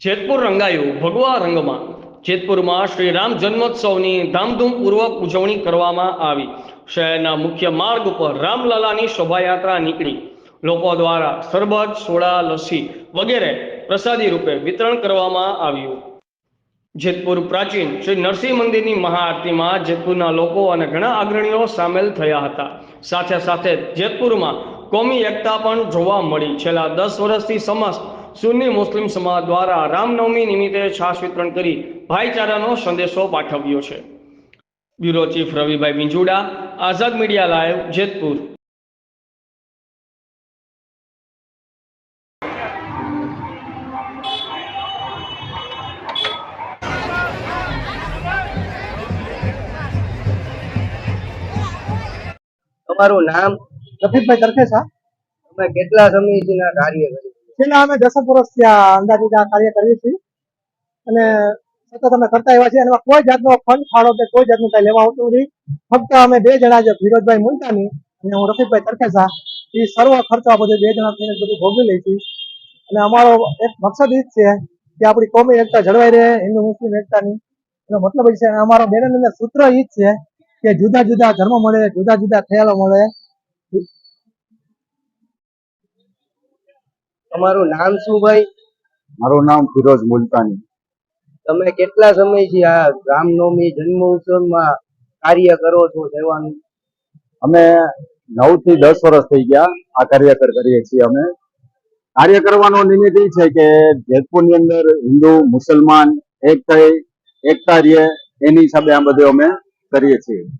જેતપુર રંગાયું. ભગવા રંગમાં. જેતપુરમાં શ્રી રામ જન્મોત્સવની ધામધૂમપૂર્વક ઉજવણી કરવામાં આવી. શહેરના મુખ્ય માર્ગ ઉપર રામલલાની શોભાયાત્રા નીકળી. લોકો દ્વારા શરબત સોડા, લસ્સી વગેરે પ્રસાદી રૂપે વિતરણ કરવામાં આવ્યું. જેતપુર પ્રાચીન શ્રી નરસિંહ મંદિરની મહાઆરતીમાં જેતપુરના લોકો અને ઘણા અગ્રણીઓ સામેલ થયા હતા. સાથે સાથે જેતપુરમાં કોમી એકતા પણ જોવા મળી. છેલ્લા દસ વર્ષથી સમસ્ત સુન્ની મુસ્લિમ સમાજ દ્વારા રામનવમી નિમિત્તે છાશ વિતરણ કરી ભાઈચારાનો સંદેશો પાઠવ્યો છે. Bureau chief Ravibhai Vinjuda Azad media live Jetpur. તમારું નામ? રફીકભાઈ તરખેસા અમે કેટલા સમયથી ના કાર્ય કર્યું છેલ્લા અમે દસક વર્ષથી આ અંદાજિત આ કાર્ય કરીએ છીએ. અને સતત અમે કરતા એવા છીએ. એમાં કોઈ જાતનો ફંડ ફાળો કે કોઈ જાતનું કઈ લેવા આવતું નથી. ફક્ત અમે બે જણા જે ફિરોજભાઈ મુલતાની અને હું રફીકભાઈ તરખેસા, એ સર્વ ખર્ચો બધું બે જણા થઈને બધું ભોગવી લઈશું અને અમારો એક મકસદ એ જ છે કે આપણી કોમી એકતા જળવાઈ રહે, હિન્દુ મુસ્લિમ એકતાની. એનો મતલબ એ છે અને અમારો બેનર સૂત્ર એ જ છે કે જુદા જુદા ધર્મ મળે, જુદા જુદા ખ્યાલો મળે. તમારું નામ શું ભાઈ? મારું નામ ફિરોજ મુલતાની. તમે કેટલા સમયથી આ રામનવમી જન્મ ઉત્સવમાં કાર્ય કરો છો સેવાનું? અમે નવથી દસ વર્ષ થઈ ગયા આ કાર્ય કર- કરીએ છીએ અમે. કાર્ય કરવાનો નિમિત્ત એ છે કે જેતપુરની અંદર હિન્દુ મુસલમાન એક થઈ એકતા રહીએ એની હિસાબે આ બધું અમે કરીએ છીએ.